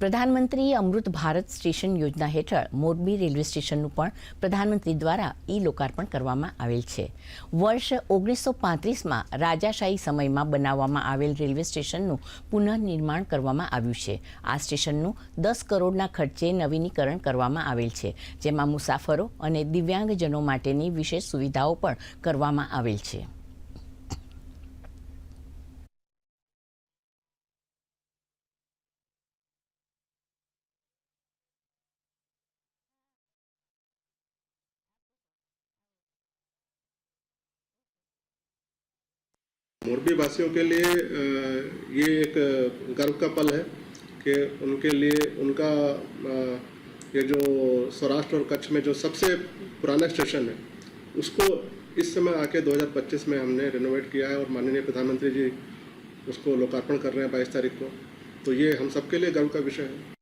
પ્રધાનમંત્રી અમૃત ભારત સ્ટેશન યોજના હેઠળ મોરબી રેલવે સ્ટેશનનું પણ પ્રધાનમંત્રી દ્વારા ઈ લોકાર્પણ કરવામાં આવેલ છે. વર્ષ ઓગણીસો પાંત્રીસમાં રાજાશાહી સમયમાં બનાવવામાં આવેલ રેલવે સ્ટેશનનું પુનઃનિર્માણ કરવામાં આવ્યું છે. આ સ્ટેશનનું દસ કરોડના ખર્ચે નવીનીકરણ કરવામાં આવેલ છે, જેમાં મુસાફરો અને દિવ્યાંગજનો માટેની વિશેષ સુવિધાઓ પણ કરવામાં આવેલ છે. मोरबी वासियों के लिए ये एक गर्व का पल है कि उनके लिए, उनका ये जो सौराष्ट्र और कच्छ में जो सबसे पुराना स्टेशन है, उसको इस समय आके 2025 में हमने रिनोवेट किया है और माननीय प्रधानमंत्री जी उसको लोकार्पण कर रहे हैं बाईस तारीख को। तो ये हम सबके लिए गर्व का विषय है।